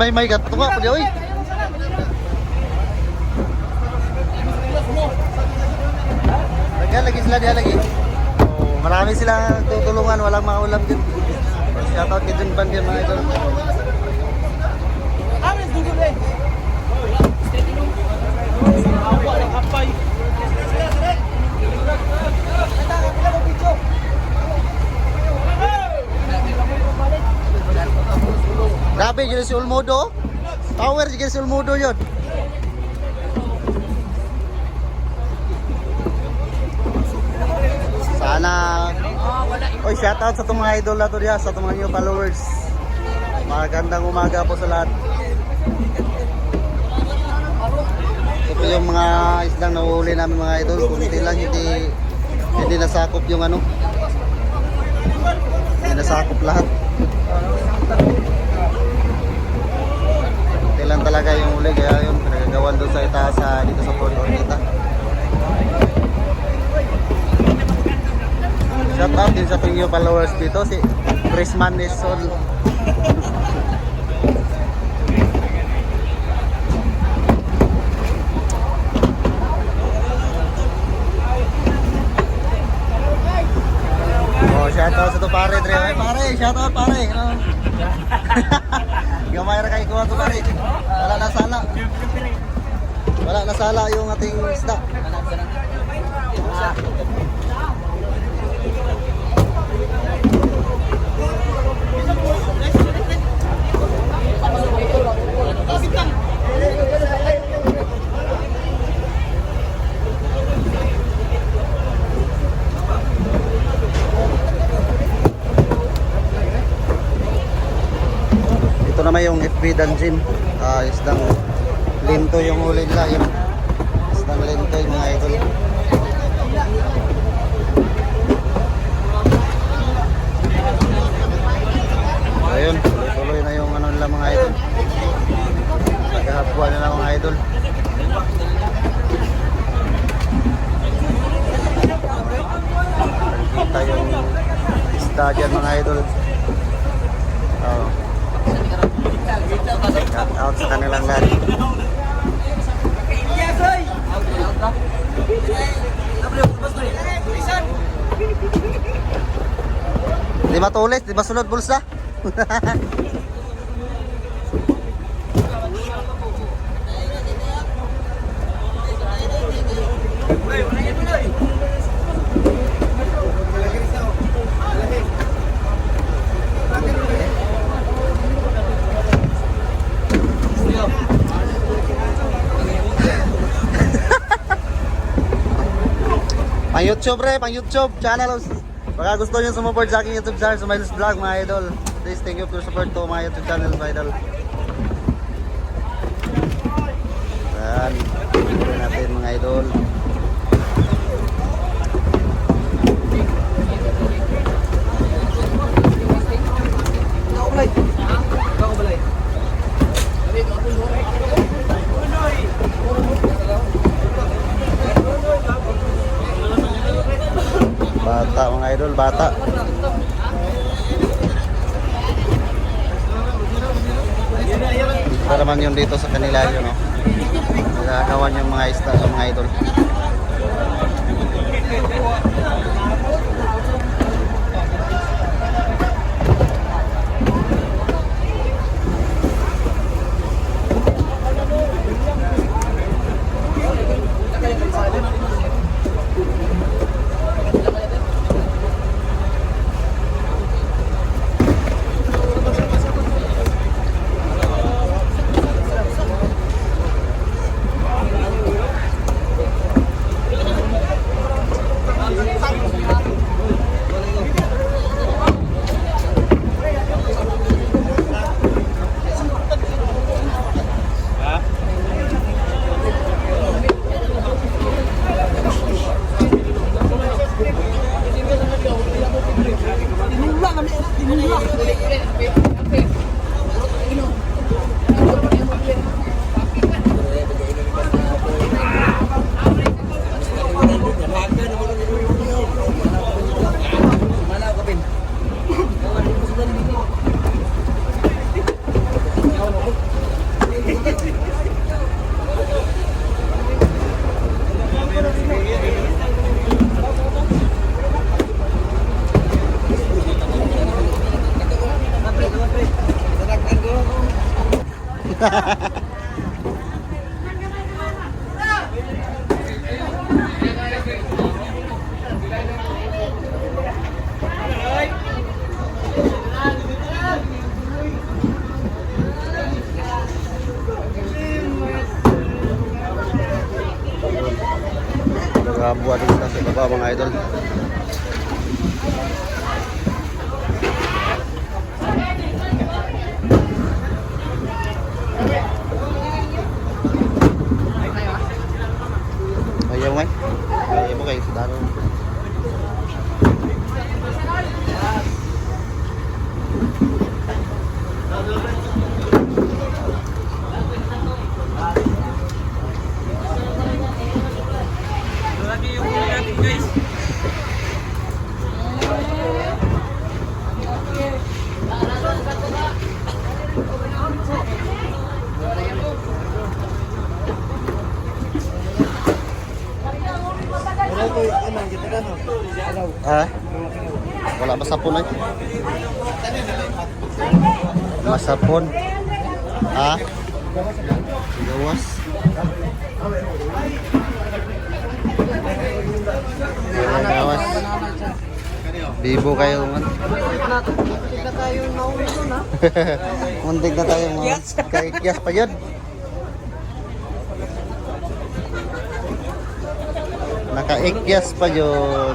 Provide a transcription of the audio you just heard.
may may kat tunga pa di oy. Lagyan lagi sila dia lagi. Oh, marami sila tutulungan, walang mga ulam din. Shout out kay Jun kay mga idol. Grabe yun si Ulmudo. Power yun si Ulmudo yun. Sana Oy, shout out sa itong mga idol na to diya, sa itong mga new followers. Magandang umaga po sa lahat. Ito yung mga islang nahuhuli namin mga idol. Kunti lang, hindi, hindi nasakop yung ano. Hindi nasakop lahat. Lang talaga yung huli. Kaya yun, pinagagawan doon sa itaas sa dito sa Port Ornita. Shout out din sa ating followers dito si Chris Manesol. Oh, shout out sa to pare, Dre. Pare, shout out pare. Kuha ko pare. Wala na sala. Wala na sala yung ating isda. Ito yung FB Dungeon. Ah, isdang linto yung huli nila. Yung isdang linto yung mga idol. Ayun, tuloy na yung ano nila mga idol. Nagkakapwa nila mga idol. Kita yung isda dyan mga idol. Oh. Shout out sa kanilang lahat. Di matulis, di masunod bulsa. Pang YouTube re, pang YouTube channel. Baka gusto niyo sumuport sa aking YouTube channel, Smiles Vlog mga idol. Please thank you for support to mga YouTube channel mga idol. Yan. Tignan natin mga idol. Bata mga idol, bata. Para man yun dito sa kanila yun, no? Nagagawan yung mga isda sa mga idol. Dinulak kami, dinulak. Din sila sa baba idol. Ha? Wala masapon ay. Masapon. Ha? Gawas. Gawas. Bibo kayo man. Muntik na tayo nauwi doon ha. Muntik na tayo mga. Kay Kias pa yun. Naka-ikyas pa yun.